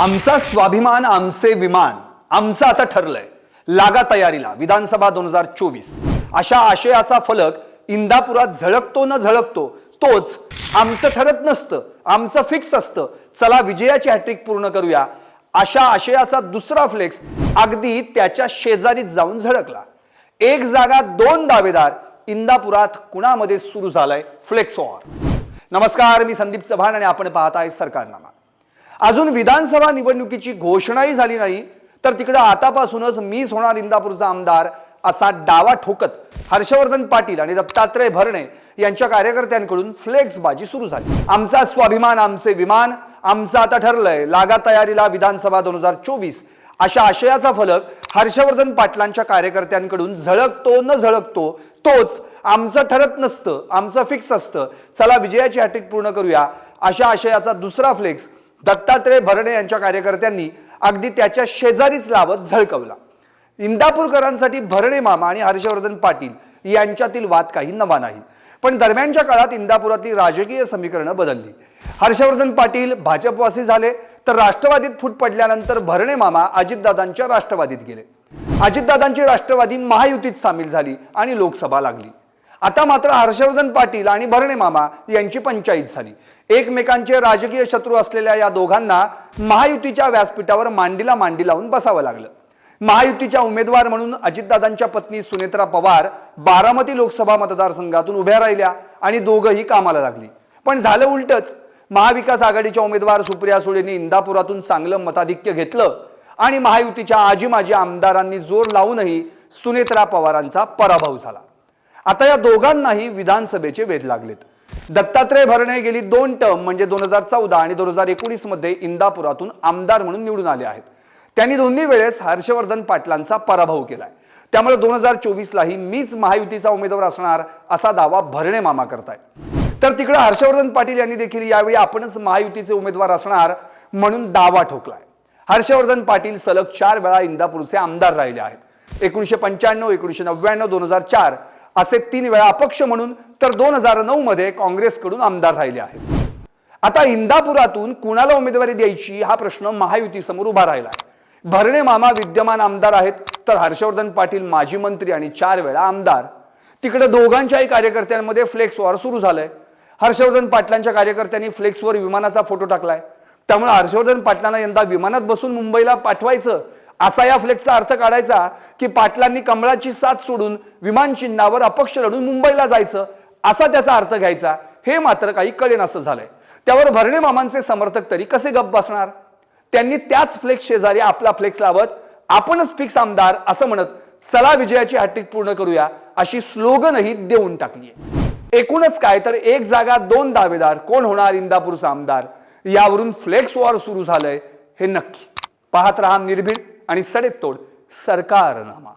आमचा स्वाभिमान आमचे विमान आमचं आता ठरलंय. लागा तयारीला विधानसभा दोन हजार चोवीस. अशा आशयाचा फलक इंदापुरात झळकतो न झळकतो तोच आमचं ठरत नसतं आमचं फिक्स असतं. चला विजयाची हॅट्रिक पूर्ण करूया. अशा आशयाचा दुसरा फ्लेक्स अगदी त्याच्या शेजारीत जाऊन झळकला. एक जागा दोन दावेदार इंदापुरात कुणामध्ये सुरू झालाय? फ्लेक्स वॉर नमस्कार मी संदीप चव्हाण आणि आपण पाहताय सरकारनामा. अजून विधानसभा निवडणुकीची घोषणाही झाली नाही तर तिकडं आतापासूनच मीच होणार इंदापूरचा आमदार असा डावा ठोकत हर्षवर्धन पाटील आणि दत्तात्रय भरणे यांच्या कार्यकर्त्यांकडून फ्लेक्सबाजी सुरू झाली. आमचा स्वाभिमान आमचे विमान आमचं आता ठरलंय लागा तयारीला विधानसभा दोन हजार चोवीस अशा आशयाचा फलक हर्षवर्धन पाटलांच्या कार्यकर्त्यांकडून झळकतो न झळकतो तोच आमचं ठरत नसतं आमचं फिक्स असतं. चला विजयाची हॅट्रिक पूर्ण करूया. अशा आशयाचा दुसरा फ्लेक्स दत्तात्रय भरणे यांच्या कार्यकर्त्यांनी अगदी त्याच्या शेजारीच लावत झळकवला. इंदापूरकरांसाठी भरणे मामा आणि हर्षवर्धन पाटील यांच्यातील वाद काही नवा नाही. पण दरम्यानच्या काळात इंदापुरातली राजकीय समीकरणं बदलली. हर्षवर्धन पाटील भाजपवासी झाले तर राष्ट्रवादीत फूट पडल्यानंतर भरणे मामा अजितदादांच्या राष्ट्रवादीत गेले. अजितदादांची राष्ट्रवादी महायुतीत सामील झाली आणि लोकसभा लागली. आता मात्र हर्षवर्धन पाटील आणि भरणे मामा यांची पंचायत झाली. एकमेकांचे राजकीय शत्रू असलेल्या या दोघांना महायुतीच्या व्यासपीठावर मांडीला मांडी लावून बसावं लागलं. महायुतीच्या उमेदवार म्हणून अजितदादांच्या पत्नी सुनेत्रा पवार बारामती लोकसभा मतदारसंघातून उभ्या राहिल्या आणि दोघंही कामाला लागली. पण झालं उलटच. महाविकास आघाडीच्या उमेदवार सुप्रिया सुळेंनी इंदापुरातून चांगलं मताधिक्य घेतलं आणि महायुतीच्या आजी माजी आमदारांनी जोर लावूनही सुनेत्रा पवारांचा पराभव झाला. आता या दोघांनाही विधानसभेचे वेध लागलेत. दत्तात्रय भरणे गेली दोन टर्म म्हणजे दोन हजार चौदा आणि दोन हजार एकोणीसमध्ये इंदापुरातून आमदार म्हणून निवडून आले आहेत. त्यांनी दोन्ही वेळेस हर्षवर्धन पाटलांचा पराभव केलाय. त्यामुळे दोन हजार चोवीसलाही मीच महायुतीचा उमेदवार असणार असा दावा भरणे मामा करतायत. तर तिकडे हर्षवर्धन पाटील यांनी देखील यावेळी आपणच महायुतीचे उमेदवार असणार म्हणून दावा ठोकलाय. हर्षवर्धन पाटील सलग चार वेळा इंदापूरचे आमदार राहिले आहेत. एकोणीशे पंच्याण्णव एकोणीशे नव्याण्णव दोन हजार चार असे तीन वेळा अपक्ष म्हणून तर दोन हजार नऊ मध्ये काँग्रेसकडून आमदार राहिले आहेत. आता इंदापुरातून कुणाला उमेदवारी द्यायची हा प्रश्न महायुतीसमोर उभा राहिला आहे भरणे मामा विद्यमान आमदार आहेत तर हर्षवर्धन पाटील माजी मंत्री आणि चार वेळा आमदार. तिकडे दोघांच्याही कार्यकर्त्यांमध्ये फ्लेक्स वॉर सुरू झालंय. हर्षवर्धन पाटलांच्या कार्यकर्त्यांनी फ्लेक्सवर विमानाचा फोटो टाकलाय. त्यामुळे हर्षवर्धन पाटलांना यंदा विमानात बसून मुंबईला पाठवायचं असा या फ्लेक्सचा अर्थ काढायचा की पाटलांनी कमळाची साथ सोडून विमान चिन्हावर अपक्ष लढून मुंबईला जायचं असा त्याचा अर्थ घ्यायचा. हे मात्र काही कळेन असं झालंय. त्यावर भरणे मामांचे समर्थक तरी कसे गप्प बसणार? त्यांनी त्याच फ्लेक्स शेजारी आपला फ्लेक्स लावत आपणच फिक्स आमदार असं म्हणत चला विजयाची हॅट्रिक पूर्ण करूया अशी स्लोगनही देऊन टाकली एकूणच काय तर एक जागा दोन दावेदार कोण होणार इंदापूरचा आमदार? यावरून फ्लेक्स वॉर सुरू झालंय हे नक्की. पाहत राहा निर्भीड. आणि सडेतोड सरकारनामा.